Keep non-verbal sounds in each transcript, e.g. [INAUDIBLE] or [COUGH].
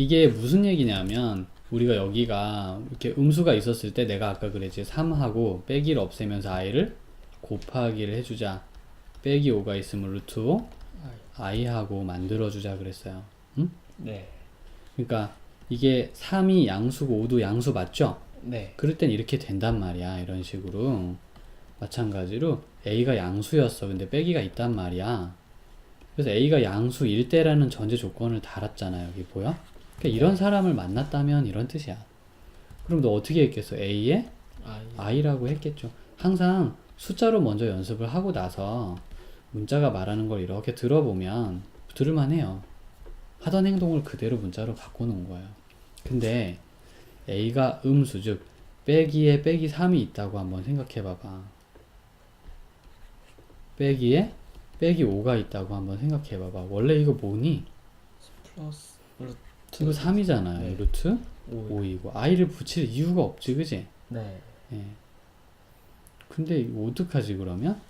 이게 무슨 얘기냐면 우리가 여기가 이렇게 음수가 있었을 때 내가 아까 그랬지 3하고 빼기를 없애면서 i를 곱하기를 해주자 빼기 5가 있으면 루트 5 i하고 만들어주자 그랬어요 응? 네. 그러니까 이게 3이 양수고 5도 양수 맞죠? 네. 그럴 땐 이렇게 된단 말이야 이런 식으로 마찬가지로 a가 양수였어 근데 빼기가 있단 말이야 그래서 a가 양수일 때라는 전제 조건을 달았잖아 여기 보여? 그러니까 이런 사람을 만났다면 이런 뜻이야. 그럼 너 어떻게 했겠어? a에? I. i라고 했겠죠. 항상 숫자로 먼저 연습을 하고 나서 문자가 말하는 걸 이렇게 들어보면 들을만 해요. 하던 행동을 그대로 문자로 바꿔놓은 거예요. 근데 a가 음수 즉 빼기에 빼기 3이 있다고 한번 생각해 봐봐. 빼기에 빼기 5가 있다고 한번 생각해 봐봐. 원래 이거 뭐니? 플러스 이거 3이잖아요 네. 루트 5. 5이고 i를 붙일 이유가 없지 그지? 네. 예. 근데 이거 어떡하지 그러면?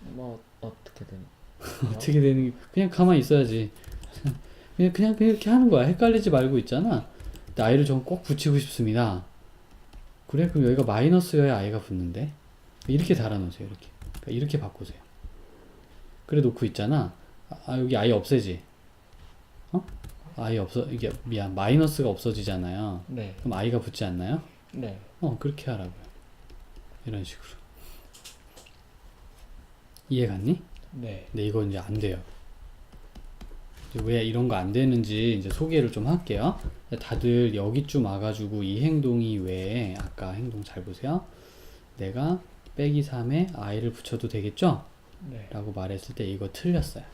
뭐. 어떻게 되는 [LAUGHS] 게 그냥 가만히 있어야지 그냥 그냥 그렇게 하는 거야 헷갈리지 말고 있잖아 근데 i를 좀꼭 붙이고 싶습니다 그래 그럼 여기가 마이너스여야 i가 붙는데 이렇게 달아놓으세요 이렇게 그러니까 이렇게 바꾸세요 그래 놓고 있잖아 아, 아, 여기 i 없애지 어? i 없어 이게 미안 마이너스가 없어지잖아요 네. 그럼 i가 붙지 않나요? 네. 어 그렇게 하라고요 이런 식으로 이해 갔니? 네. 근데 이거 이제 안 돼요. 왜 이런 거 안 되는지 이제 소개를 좀 할게요. 다들 여기쯤 와가지고 이 행동이 왜 아까 행동 잘 보세요. 내가 빼기 3에 i를 붙여도 되겠죠? 네. 라고 말했을 때 이거 틀렸어요.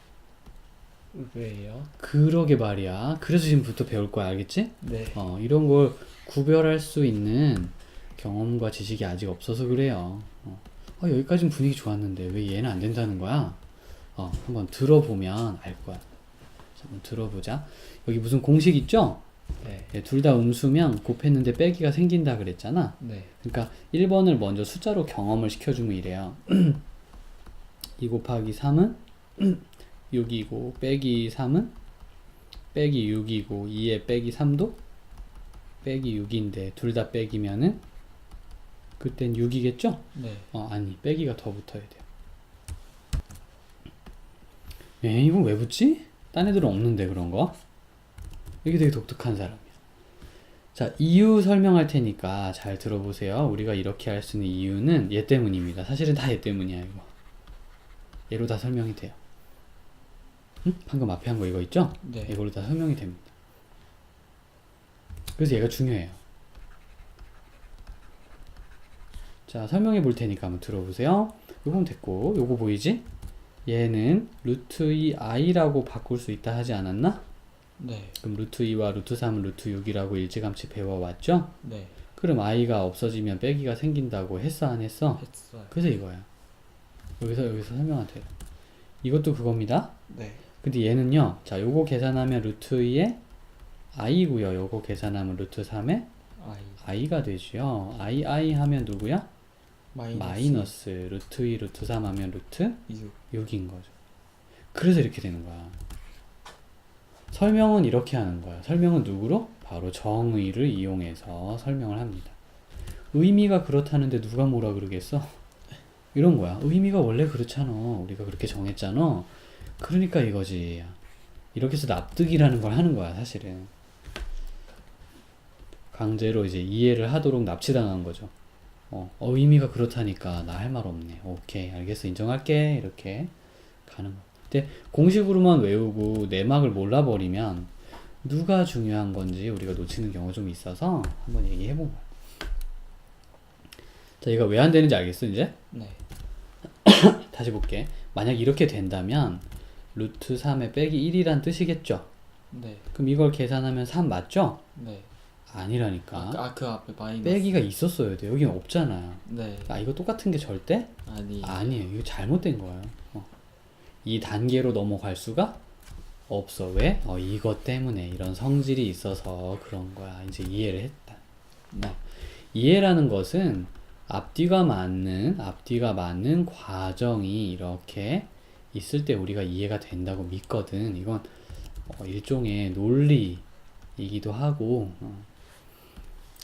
왜요? 그러게 말이야. 그래서 지금부터 배울 거야, 알겠지? 네. 어, 이런 걸 구별할 수 있는 경험과 지식이 아직 없어서 그래요. 어, 어, 여기까지는 분위기 좋았는데 왜 얘는 안 된다는 거야? 어, 한번 들어보면 알 거야. 자, 한번 들어보자. 여기 무슨 공식 있죠? 네. 둘 다 음수면 곱했는데 빼기가 생긴다 그랬잖아. 네. 그러니까 1번을 먼저 숫자로 경험을 시켜주면 이래요. [CLEARS THROAT] 2 곱하기 3은 [CLEARS THROAT] 6이고 빼기 3은 빼기 6이고 2에 빼기 3도 빼기 6인데 둘 다 빼기면은 그땐 6이겠죠? 네. 어 아니 빼기가 더 붙어야 돼요. 에 이건 왜 붙지? 딴 애들은 없는데 그런 거? 이게 되게 독특한 사람이야. 자 이유 설명할 테니까 잘 들어보세요. 우리가 이렇게 할 수 있는 이유는 얘 때문입니다. 사실은 다 얘 때문이야 이거. 얘로 다 설명이 돼요. 응? 방금 앞에 한 거 이거 있죠? 네. 이걸로 다 설명이 됩니다. 그래서 얘가 중요해요. 자, 설명해 볼 테니까 한번 들어보세요. 요건 됐고, 요거 보이지? 얘는 루트 2 i라고 바꿀 수 있다 하지 않았나? 네. 그럼 루트 2와 루트 3은 루트 6이라고 일찌감치 배워왔죠? 네. 그럼 i가 없어지면 빼기가 생긴다고 했어 안 했어? 했어요. 그래서 이거야. 여기서 여기서 돼요. 이것도 그겁니다. 네. 근데 얘는요. 자, 요거 계산하면 루트 2에 i고요. 요거 계산하면 루트 3에 I. i가 되죠. i i 하면 누구야? 마이너스. 마이너스 루트 2 루트 3 하면 루트 6. 6인 거죠. 그래서 이렇게 되는 거야. 설명은 이렇게 하는 거야. 설명은 누구로? 바로 정의를 이용해서 설명을 합니다. 의미가 그렇다는데 누가 뭐라 그러겠어? 이런 거야. 의미가 원래 그렇잖아. 우리가 그렇게 정했잖아. 그러니까 이거지. 이렇게 해서 납득이라는 걸 하는 거야, 사실은. 강제로 이제 이해를 하도록 납치당한 거죠. 어, 어, 의미가 그렇다니까 나 할 말 없네. 오케이, 알겠어. 인정할게. 이렇게 가는 거. 근데 공식으로만 외우고 내막을 몰라버리면 누가 중요한 건지 우리가 놓치는 경우가 좀 있어서 한번 얘기해 본 거야. 자, 이거 왜 안 되는지 알겠어, 이제? 네. [COUGHS] 다시 볼게. 만약 이렇게 된다면 루트 3에 빼기 1이란 뜻이겠죠? 네. 그럼 이걸 계산하면 3 맞죠? 네. 아니라니까. 아, 그 앞에 마이너스. 빼기가 있었어야 돼. 여기는 없잖아요. 네. 아, 이거 똑같은 게 절대? 아니. 아니에요. 이거 잘못된 거예요. 어. 이 단계로 넘어갈 수가 없어. 왜? 어, 이것 때문에 이런 성질이 있어서 그런 거야. 이제 이해를 했다. 어. 이해라는 것은 앞뒤가 맞는, 앞뒤가 맞는 과정이 이렇게 있을 때 우리가 이해가 된다고 믿거든. 이건 어, 일종의 논리이기도 하고 어.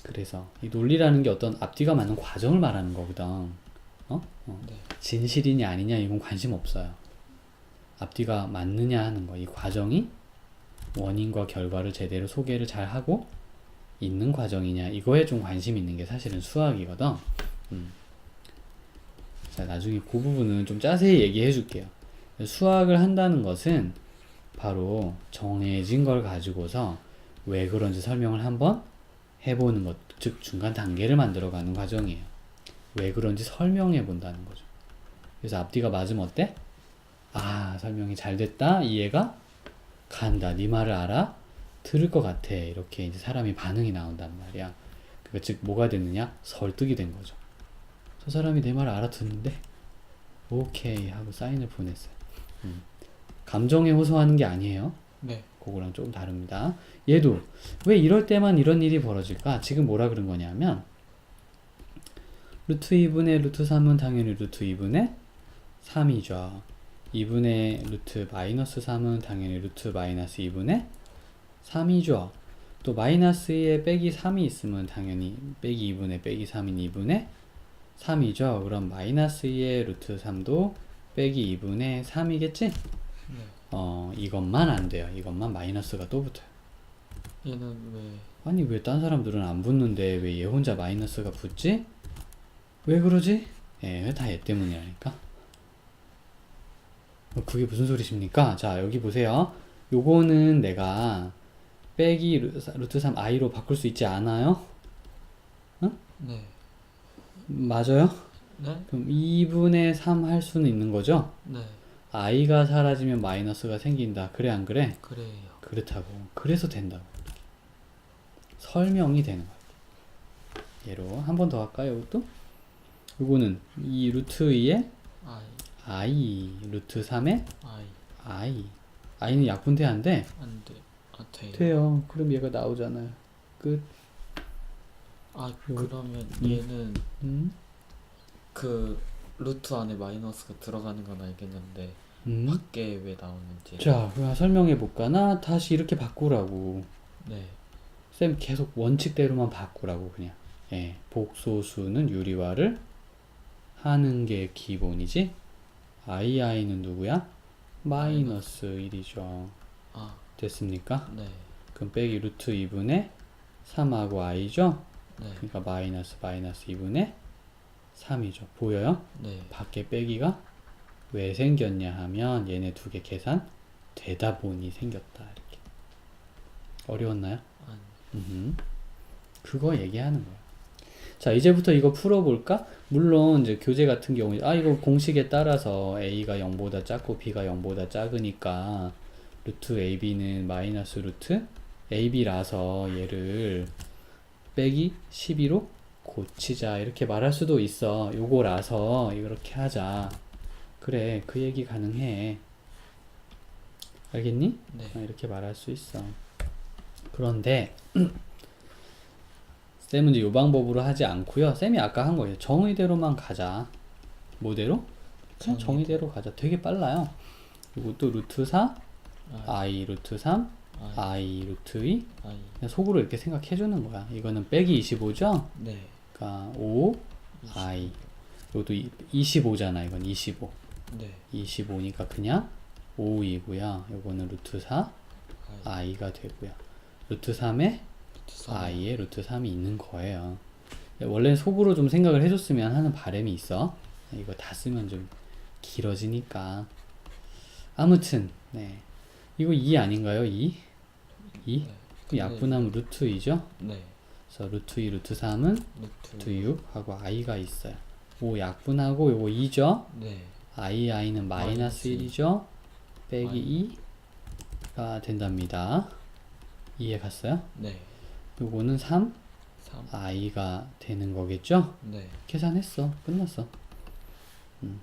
그래서 이 논리라는 게 어떤 앞뒤가 맞는 과정을 말하는 거거든. 어? 어. 네. 진실이냐 아니냐 이건 관심 없어요. 앞뒤가 맞느냐 하는 거. 이 과정이 원인과 결과를 제대로 소개를 잘 하고 있는 과정이냐 이거에 좀 관심 있는 게 사실은 수학이거든. 음. 자 나중에 그 부분은 좀 자세히 얘기해 줄게요. 수학을 한다는 것은 바로 정해진 걸 가지고서 왜 그런지 설명을 한번 해보는 것, 즉 중간 단계를 만들어가는 과정이에요. 왜 그런지 설명해 본다는 거죠. 그래서 앞뒤가 맞으면 어때? 아, 설명이 잘 됐다. 이해가 간다. 네 말을 알아? 들을 것 같아. 이렇게 이제 사람이 반응이 나온단 말이야. 그즉 뭐가 됐느냐? 설득이 된 거죠. 저 사람이 내 말을 알아듣는데 오케이 하고 사인을 보냈어요. 음. 감정에 호소하는 게 아니에요. 네. 그거랑 조금 다릅니다. 얘도 왜 이럴 때만 이런 일이 벌어질까? 지금 뭐라 그런 거냐면 루트 2분의 루트 3은 당연히 루트 2분의 3이죠. 2분의 루트 마이너스 3은 당연히 루트 마이너스 2분의 3이죠. 또 마이너스에 빼기 3이 있으면 당연히 빼기 2분의 빼기 3인 2분의 3이죠. 그럼 마이너스 2의 루트 3도 빼기 2분의 3이겠지? 네. 어, 이것만 안 돼요. 이것만 마이너스가 또 붙어요. 얘는 왜 아니, 왜 딴 사람들은 안 붙는데 왜 얘 혼자 마이너스가 붙지? 왜 그러지? 예, 다 얘 때문이라니까. 어, 그게 무슨 소리십니까? 자, 여기 보세요. 요거는 내가 빼기 루- 루트 3 i로 바꿀 수 있지 않아요? 네. 맞아요? 네? 그럼 2분의 3 할 수는 있는 거죠? 네. i가 사라지면 마이너스가 생긴다. 그래, 안 그래? 그래요. 그렇다고. 그래서 된다고. 설명이 되는 거야. 얘로 한 번 더 할까요, 이것도? 요거는 이 루트 2에 아이 i 루트 3에 아이 i i는 약분돼안돼? 안 돼. 아 돼요. 돼요. 그럼 얘가 나오잖아요. 끝. 아 요- 그러면 얘는 음? 그 루트 안에 마이너스가 들어가는 건 알겠는데 음? 밖에 왜 나오는지. 자, 그럼 설명해 볼까? 나 다시 이렇게 바꾸라고. 네. 쌤 계속 원칙대로만 바꾸라고 그냥. 예, 복소수는 유리화를 하는 게 기본이지. i i는 누구야? 마이너스 1이죠. 아 됐습니까? 네. 그럼 빼기 루트 2분의 3하고 i죠? 네. 그러니까 마이너스 마이너스 2분의 3이죠. 보여요? 네. 밖에 빼기가 왜 생겼냐 하면 얘네 두 개 계산 되다 보니 생겼다. 이렇게. 어려웠나요? 안. 음흠. 그거 얘기하는 거야. 자, 이제부터 이거 풀어볼까? 물론, 이제 교재 같은 경우에, 아, 이거 공식에 따라서 A가 0보다 작고 B가 0보다 작으니까, 루트 AB는 마이너스 루트 AB라서 얘를 빼기 12로 고치자. 이렇게 말할 수도 있어. 요거라서 이렇게 하자. 그래, 그 얘기 가능해. 알겠니? 네. 아, 이렇게 말할 수 있어. 그런데 [CLEARS THROAT] 쌤은 이제 요 방법으로 하지 않고요. 쌤이 아까 한 거예요. 정의대로만 가자. 뭐대로? 그냥 정의대로. 가자. 되게 빨라요. 이것도 루트 4, 아, i 루트 3, 아, i 루트 2. 아이. 그냥 속으로 이렇게 생각해 주는 거야. 이거는 빼기 25죠? 네. 그러니까 5, i. 이것도 25잖아. 이건 25. 네. 25니까 그냥 5이고요. 요거는 루트 4, 아이. i가 되고요. 루트 3에 루트 삼. i에 루트 3이 있는 거예요. 원래 속으로 좀 생각을 해줬으면 하는 바람이 있어. 이거 다 쓰면 좀 길어지니까. 아무튼, 네. 이거 2 아닌가요? 2? 2? 네. 그 약분하면 루트 2죠? 네. 그래서 루트 2, 루트 3은 루트. 루트 6 하고 i가 있어요. 5 약분하고 요거 2죠? 네. i, i는 마이너스 마이너스 1이죠? 빼기 2가 된답니다. 이해 갔어요? 네. 요거는 3, 3. i가 되는 거겠죠? 네. 계산했어. 끝났어. 음,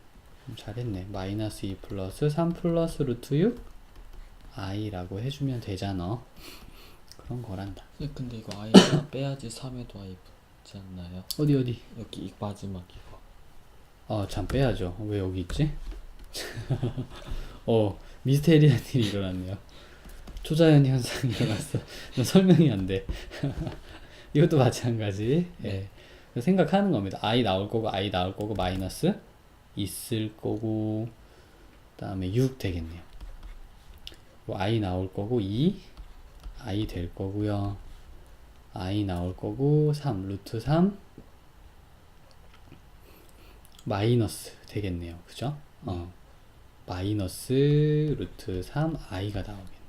음, 잘했네. 마이너스 2 플러스 3 플러스 루트 6 i라고 해주면 되잖아. 그런 거란다. 네, 근데 이거 아이 빼야지 3에도 아이 붙지 않나요? 어디 어디? 여기 이 마지막 이거. 어, 참 빼야죠. 왜 여기 있지? [LAUGHS] 어, 미스테리한 일이 일어났네요. 초자연 현상이 일어났어. 너 설명이 안 돼. [LAUGHS] 이것도 마찬가지. 예. 그래서 생각하는 겁니다. i 나올 거고 i 나올 거고 마이너스 있을 거고 그 다음에 6 되겠네요. 뭐 i 나올 거고 2 i 될 거고요. i 나올 거고 3 루트 3 마이너스 되겠네요. 그죠? 어. 마이너스 루트 3 i가 나오겠네요.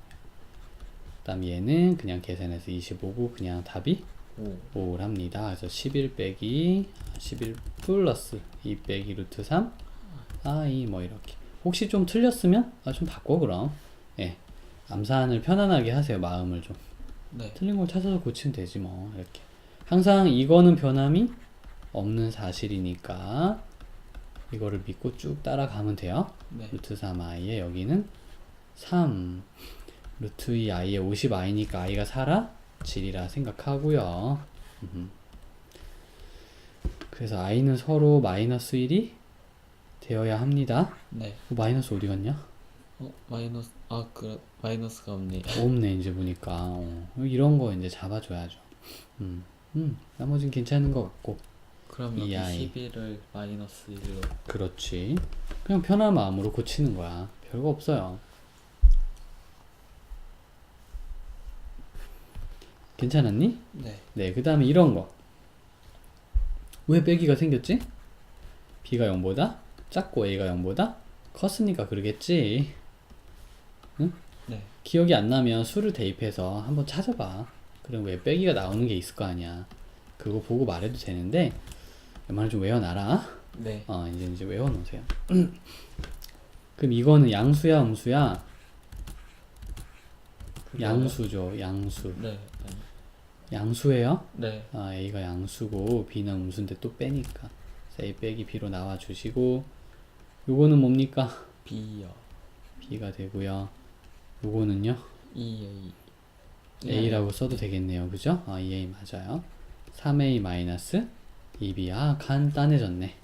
그 다음 얘는 그냥 계산해서 25고 그냥 답이 오. 5를 합니다. 그래서 11 빼기 11 플러스 2 빼기 루트 3 i 뭐 이렇게 혹시 좀 틀렸으면 아, 좀 바꿔 그럼 예 암산을 편안하게 하세요 마음을 좀 네. 틀린 걸 찾아서 고치면 되지 뭐 이렇게 항상 이거는 변함이 없는 사실이니까 이거를 믿고 쭉 따라가면 돼요 네. 루트 3i에 여기는 3 루트 2i에 50i니까 i가 4라 7이라 생각하고요. 그래서 i는 서로 마이너스 1이 되어야 합니다 네. 어, 마이너스 어디 갔냐? 어 마이너스 아 그 마이너스가 없네. 없네 이제 보니까 어, 이런 거 이제 잡아줘야죠 음, 음 나머진 괜찮은 것 같고 그럼 이 여기 아이. 11을 마이너스 1로 그렇지 그냥 편한 마음으로 고치는 거야 별거 없어요 괜찮았니? 네. 네, 그 다음에 이런 거. 왜 빼기가 생겼지? b가 0보다 작고 a가 0보다 컸으니까 그러겠지. 네. 기억이 안 나면 수를 대입해서 한번 찾아봐. 그럼 왜 빼기가 나오는 게 있을 거 아니야. 그거 보고 말해도 되는데, 웬만하면 좀 외워놔라. 네. 어, 이제 이제 외워놓으세요. [CLEARS THROAT] 그럼 이거는 양수야, 음수야? 양수죠, 양수. 네. 네. 양수예요? 네. 아, A가 양수고 B는 음수인데 또 빼니까 A 빼기 B로 나와 주시고 요거는 뭡니까? B요. B가 되고요 요거는요 EA. A라고 써도 되겠네요 그죠? 아, 2A 맞아요 3A 마이너스 2B 아 간단해졌네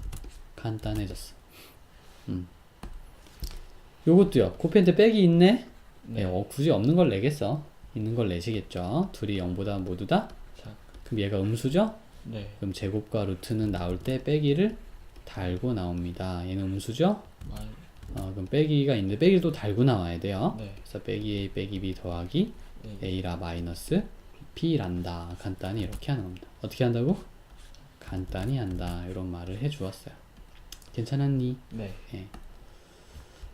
간단해졌어 음. 요것도요 곱펜트 빼기 있네 네, 네. 어, 굳이 없는 걸 내겠어 있는 걸 내시겠죠 둘이 0보다 모두 다 자. 그럼 얘가 음수죠? 네. 그럼 제곱과 루트는 나올 때 빼기를 달고 나옵니다. 얘는 음수죠? 마이. 어, 그럼 빼기가 있는데 빼기를 또 달고 나와야 돼요. 네. 그래서 빼기 a 빼기 b 더하기 네. a라 마이너스 b란다. 간단히 이렇게 하는 겁니다. 어떻게 한다고? 간단히 한다. 이런 말을 해 주었어요. 괜찮았니? 네.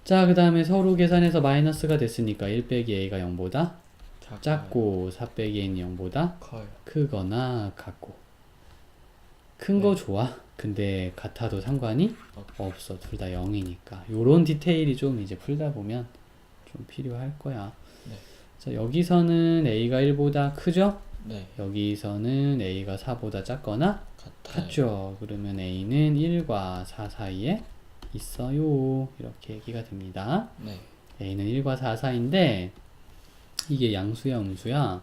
자, 그 다음에 서로 계산해서 마이너스가 됐으니까 1 빼기 a가 0보다 작아요. 작고 4 빼기 a는 0보다 커요. 크거나 같고 큰거 네. 좋아 근데 같아도 상관이 없- 없어 둘 다 0이니까 요런 디테일이 좀 이제 풀다 보면 좀 필요할 거야 네. 자 여기서는 a가 1보다 크죠 네. 여기서는 a가 4보다 작거나 같아요. 같죠 그러면 a는 1과 4 사이에 있어요 이렇게 얘기가 됩니다 네. a는 1과 4 사이인데 이게 양수야 음수야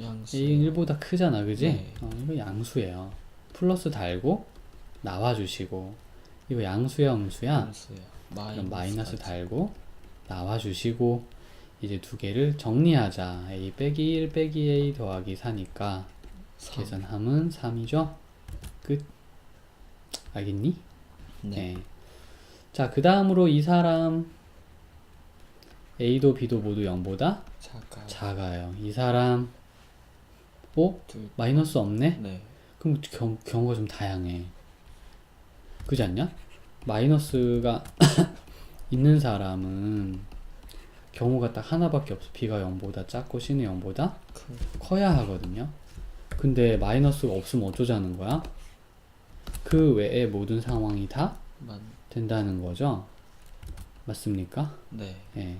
양수. A는 1보다 크잖아, 그지? 네. 어, 이거 양수예요. 플러스 달고 나와주시고 이거 양수야, 음수야? 그럼 마이너스 같이. 달고 나와주시고 이제 두 개를 정리하자. A 빼기 1 빼기 A 더하기 4니까 삼. 계산함은 3이죠? 끝. 알겠니? 네. 자, 그 다음으로 이 사람 A도 B도 모두 0보다 작아요. 작아요. 이 사람 오? 둘. 마이너스 없네? 네. 그럼 경, 경우가 좀 다양해. 그지 않냐? 마이너스가 [COUGHS] 있는 사람은 경우가 딱 하나밖에 없어. B가 0보다 작고 C는 0보다 크. 커야 하거든요. 근데 마이너스가 없으면 어쩌자는 거야? 그 외의 모든 상황이 다 만. 된다는 거죠. 맞습니까? 네. 예.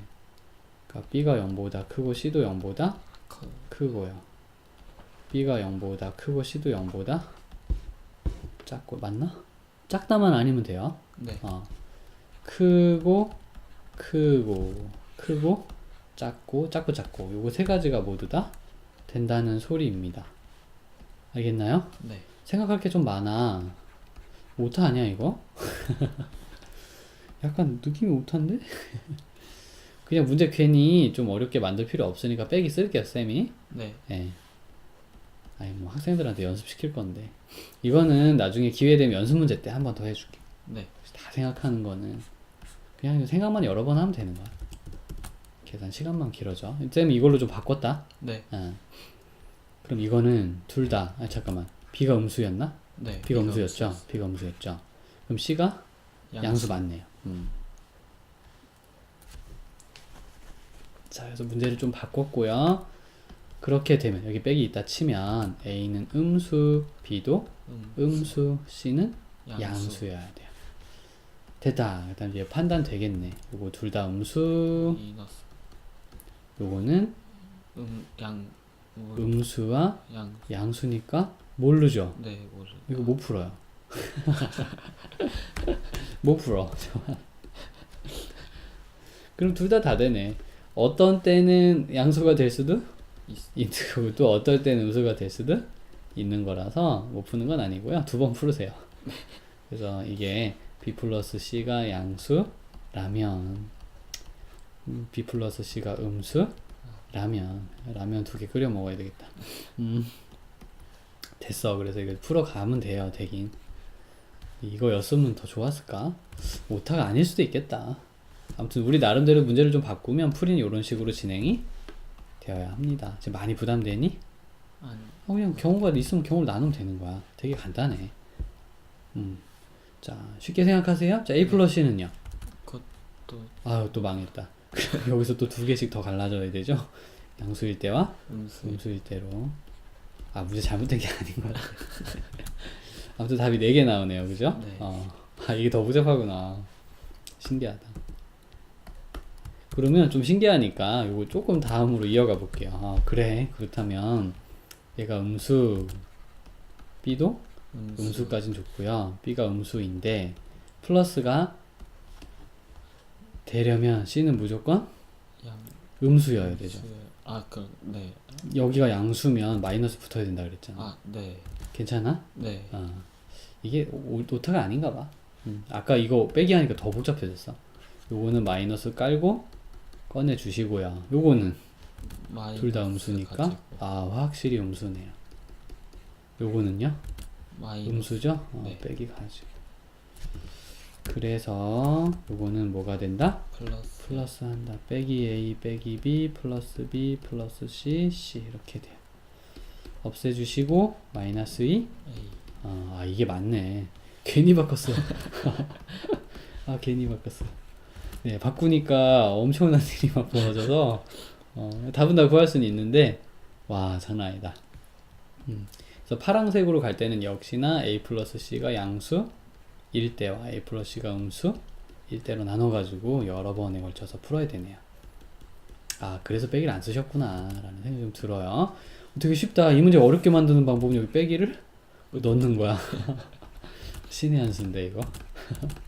그러니까 B가 0보다 크고 C도 0보다 커. 크고요. B가 0보다 크고 C도 0보다 작고 맞나? 작다만 아니면 돼요. 네. 어. 크고 크고 크고 작고 작고 작고 요거 세 가지가 모두 다 된다는 소리입니다. 알겠나요? 네. 생각할 게 좀 많아. 오타 아니야 이거? [LAUGHS] 약간 느낌이 오타인데? [LAUGHS] 그냥 문제 괜히 좀 어렵게 만들 필요 없으니까 빼기 쓸게요, 쌤이. 네. 예. 아니, 뭐 학생들한테 연습시킬 건데. 이거는 나중에 기회 되면 연습 문제 때 한 번 더 해줄게. 네. 다 생각하는 거는 그냥 생각만 여러 번 하면 되는 거야. 계산 시간만 길어져. 쌤 이걸로 좀 바꿨다. 네. 어. 그럼 이거는 둘 다, 아 잠깐만. B가 음수였나? 네. B가 음수였죠? B가 음수였죠? 그럼 C가 양수. 양수 맞네요. 음. 자, 그래서 문제를 좀 바꿨고요. 그렇게 되면 여기 빼기 있다 치면 A는 음수, B도 음, 음수, C는 양수. 양수여야 돼요. 됐다. 일단 이제 판단 되겠네. 요거 둘 다 음수, 마이너스. 요거는 음, 양. 뭐, 음수와 양. 양수니까 모르죠. 네, 뭐를. 이거 못 풀어요. [LAUGHS] 못 풀어. [LAUGHS] 그럼 둘 다 다 되네. 어떤 때는 양수가 될 수도 있- 있는 거고 또 어떨 때는 음수가 될 수도 있는 거라서 못 푸는 건 아니고요. 두 번 풀으세요. [LAUGHS] 그래서 이게 b 플러스 c가 양수라면 음, b 플러스 c가 음수 라면 라면 두 개 끓여 먹어야 되겠다. 음. 됐어. 그래서 이거 풀어가면 돼요. 되긴. 이거였으면 더 좋았을까? 오타가 아닐 수도 있겠다. 아무튼 우리 나름대로 문제를 좀 바꾸면 풀이는 이런 식으로 진행이 되어야 합니다. 지금 많이 부담되니? 아니. 어, 그냥 경우가 있으면 경우를 나누면 되는 거야. 되게 간단해. 음. 자, 쉽게 생각하세요. 자, A 플러스 C는요? 그것도 아유, 또 망했다. [LAUGHS] 여기서 또 두 개씩 더 갈라져야 되죠? 양수일 때와 음수. 음수일 때로. 아, 문제 잘못된 게 아닌 것 같아. [LAUGHS] 아무튼 답이 4개 나오네요. 그죠? 네. 어. 아, 이게 더 복잡하구나. 신기하다. 그러면 좀 신기하니까 이거 조금 다음으로 이어가 볼게요. 아, 그래. 그렇다면 얘가 음수 B도 음수. 음수 까진 좋고요. B가 음수인데 플러스가 되려면 C는 무조건 양. 음수여야 되죠. 음수. 아, 그, 네. 여기가 양수면 마이너스 붙어야 된다 그랬잖아. 아, 네. 괜찮아? 네. 어. 이게 오- 오타가 아닌가 봐. 음. 아까 이거 빼기 하니까 더 복잡해졌어. 요거는 마이너스 깔고 꺼내 주시고요. 요거는. 둘 다 음수니까 가지고. 아 확실히 음수네요. 요거는요. 음수죠? 어, 네. 빼기 가지고. 그래서 요거는 뭐가 된다? 플러스. 플러스 한다. 빼기 A 빼기 B 플러스 B 플러스 C C 이렇게 돼요. 없애주시고 마이너스 2 A. 아, 아, 이게 맞네. 괜히 바꿨어. [LAUGHS] 아 괜히 바꿨어. 네 바꾸니까 엄청난 [LAUGHS] 일이 막 벌어져서 어, 답은 다 구할 수는 있는데 와 장난 아니다. 음. 그래서 파란색으로 갈 때는 역시나 A 플러스 C가 양수 1대와 A 플러스 C가 음수 1대로 나눠가지고 여러 번에 걸쳐서 풀어야 되네요. 아 그래서 빼기를 안 쓰셨구나 라는 생각이 좀 들어요. 되게 쉽다. 이 문제 어렵게 만드는 방법은 여기 빼기를 넣는 거야. [LAUGHS] 신의 한 수인데 이거. [LAUGHS]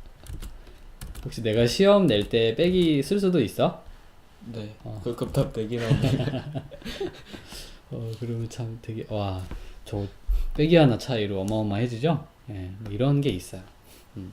혹시 내가 시험 낼 때 빼기 쓸 수도 있어? 네. 어. 그 급답 하네. 어 그러면 참 되게 와 저 빼기 하나 차이로 어마어마해지죠? 예, 뭐 이런 게 있어요. 음.